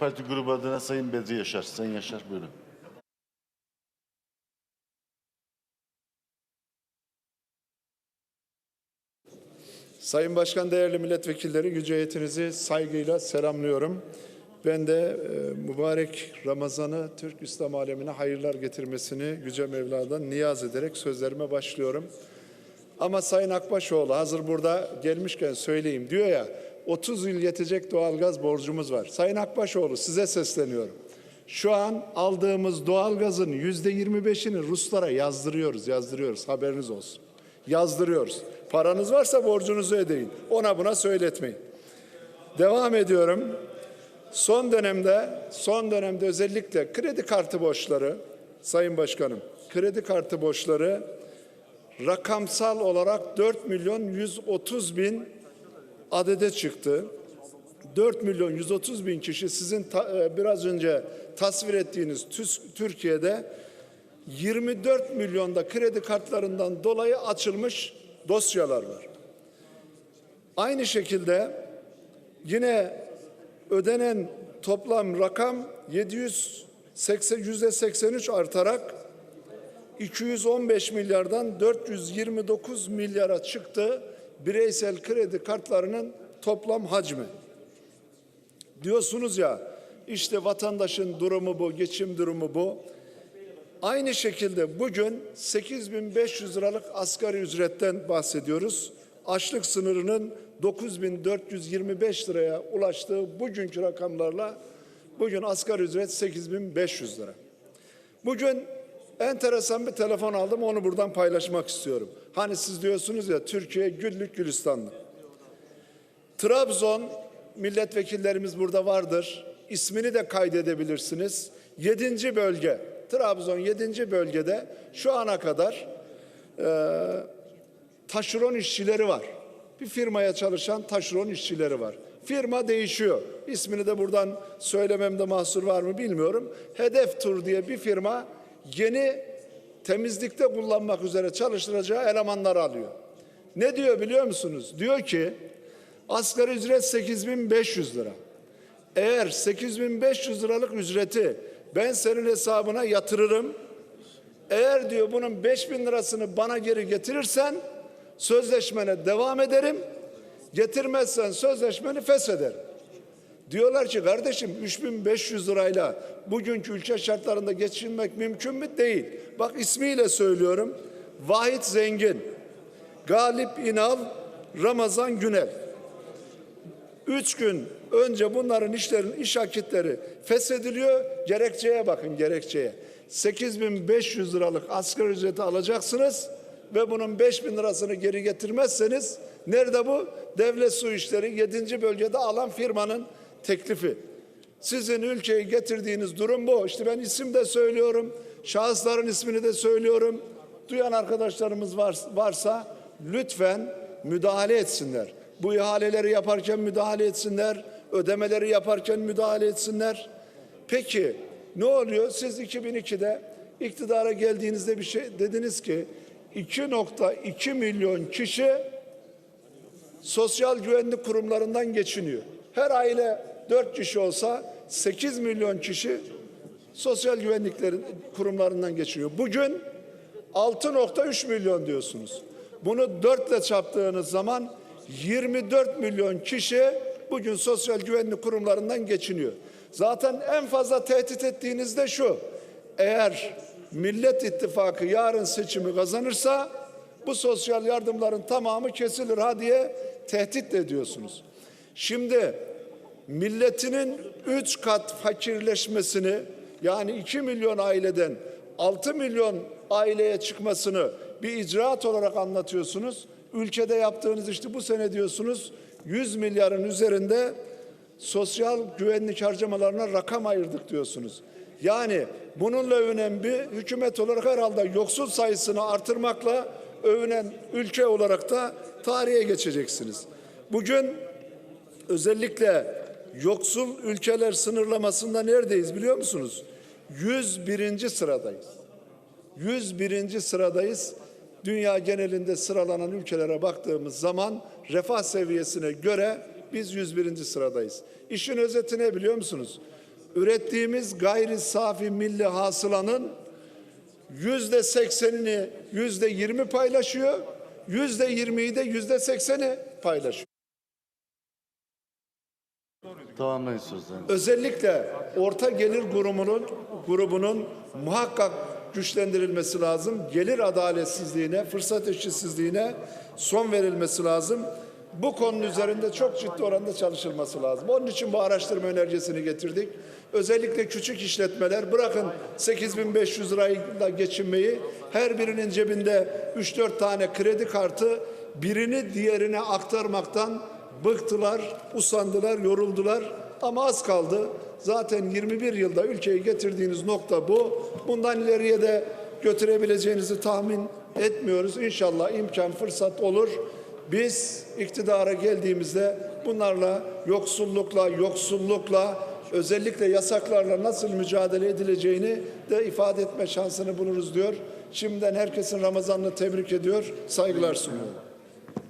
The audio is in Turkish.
Parti grubu adına Sayın Bedri Yaşar. Sayın Yaşar buyurun. Sayın Başkan, değerli milletvekilleri, yüce heyetinizi saygıyla selamlıyorum. Ben de e, mübarek Ramazan'ı Türk İslam alemine hayırlar getirmesini Yüce Mevla'dan niyaz ederek sözlerime başlıyorum. Ama Sayın Akbaşoğlu hazır burada gelmişken söyleyeyim diyor ya 30 yıl yetecek doğalgaz borcumuz var. Sayın Akbaşoğlu size sesleniyorum. Şu an aldığımız doğalgazın yüzde 25'ini Ruslara yazdırıyoruz, yazdırıyoruz. Haberiniz olsun. Yazdırıyoruz. Paranız varsa borcunuzu ödeyin. Ona buna söyletmeyin. Devam ediyorum. Son dönemde, son dönemde özellikle kredi kartı borçları, Sayın Başkanım, kredi kartı borçları rakamsal olarak 4 milyon 130 bin adede çıktı. 4 milyon 130 bin kişi sizin ta- e, biraz önce tasvir ettiğiniz Türkiye'de 24 milyonda kredi kartlarından dolayı açılmış dosyalar var. Aynı şekilde yine ödenen toplam rakam 780 yüzde 83 artarak 215 milyardan 429 milyara çıktı bireysel kredi kartlarının toplam hacmi. Diyorsunuz ya işte vatandaşın durumu bu, geçim durumu bu. Aynı şekilde bugün 8500 liralık asgari ücretten bahsediyoruz. Açlık sınırının 9425 liraya ulaştığı bugünkü rakamlarla bugün asgari ücret 8500 lira. Bugün enteresan bir telefon aldım onu buradan paylaşmak istiyorum. Hani siz diyorsunuz ya Türkiye güllük gülistanlık. Trabzon milletvekillerimiz burada vardır. İsmini de kaydedebilirsiniz. Yedinci bölge. Trabzon yedinci bölgede şu ana kadar e, taşeron işçileri var. Bir firmaya çalışan taşeron işçileri var. Firma değişiyor. İsmini de buradan söylememde mahsur var mı bilmiyorum. Hedef Tur diye bir firma yeni temizlikte kullanmak üzere çalıştıracağı elemanlar alıyor. Ne diyor biliyor musunuz? Diyor ki asgari ücret 8500 lira. Eğer 8500 liralık ücreti ben senin hesabına yatırırım. Eğer diyor bunun 5000 lirasını bana geri getirirsen sözleşmene devam ederim. Getirmezsen sözleşmeni feshederim. Diyorlar ki kardeşim 3500 lirayla bugünkü ülke şartlarında geçinmek mümkün mü? Değil. Bak ismiyle söylüyorum. Vahit Zengin, Galip İnal, Ramazan Günel. Üç gün önce bunların işlerin iş akitleri feshediliyor. Gerekçeye bakın gerekçeye. 8500 liralık asgari ücreti alacaksınız ve bunun 5000 lirasını geri getirmezseniz nerede bu? Devlet Su İşleri 7. bölgede alan firmanın teklifi. Sizin ülkeye getirdiğiniz durum bu. İşte ben isim de söylüyorum. Şahısların ismini de söylüyorum. Duyan arkadaşlarımız var, varsa lütfen müdahale etsinler. Bu ihaleleri yaparken müdahale etsinler. Ödemeleri yaparken müdahale etsinler. Peki ne oluyor? Siz 2002'de iktidara geldiğinizde bir şey dediniz ki 2.2 milyon kişi sosyal güvenlik kurumlarından geçiniyor. Her aile 4 kişi olsa 8 milyon kişi sosyal güvenliklerin kurumlarından geçiniyor. Bugün 6.3 milyon diyorsunuz. Bunu 4 ile çarptığınız zaman 24 milyon kişi bugün sosyal güvenlik kurumlarından geçiniyor. Zaten en fazla tehdit ettiğiniz de şu. Eğer Millet İttifakı yarın seçimi kazanırsa bu sosyal yardımların tamamı kesilir ha diye tehdit ediyorsunuz. Şimdi milletinin üç kat fakirleşmesini yani 2 milyon aileden 6 milyon aileye çıkmasını bir icraat olarak anlatıyorsunuz. Ülkede yaptığınız işte bu sene diyorsunuz 100 milyarın üzerinde sosyal güvenlik harcamalarına rakam ayırdık diyorsunuz. Yani bununla bir hükümet olarak herhalde yoksul sayısını artırmakla övünen ülke olarak da tarihe geçeceksiniz. Bugün özellikle yoksul ülkeler sınırlamasında neredeyiz biliyor musunuz? 101. sıradayız. 101. sıradayız. Dünya genelinde sıralanan ülkelere baktığımız zaman refah seviyesine göre biz 101. sıradayız. İşin özeti ne biliyor musunuz? ürettiğimiz gayri safi milli hasılanın yüzde seksenini yüzde yirmi paylaşıyor, yüzde yirmiyi de yüzde sekseni paylaşıyor. Tamamlayın sözlerini. Özellikle orta gelir grubunun grubunun muhakkak güçlendirilmesi lazım. Gelir adaletsizliğine, fırsat eşitsizliğine son verilmesi lazım. Bu konunun üzerinde çok ciddi oranda çalışılması lazım. Onun için bu araştırma önergesini getirdik. Özellikle küçük işletmeler bırakın 8500 lirayla geçinmeyi her birinin cebinde 3-4 tane kredi kartı birini diğerine aktarmaktan bıktılar, usandılar, yoruldular ama az kaldı. Zaten 21 yılda ülkeyi getirdiğiniz nokta bu. Bundan ileriye de götürebileceğinizi tahmin etmiyoruz. İnşallah imkan, fırsat olur. Biz iktidara geldiğimizde bunlarla yoksullukla, yoksullukla özellikle yasaklarla nasıl mücadele edileceğini de ifade etme şansını buluruz diyor. Şimdiden herkesin Ramazan'ını tebrik ediyor, saygılar sunuyorum.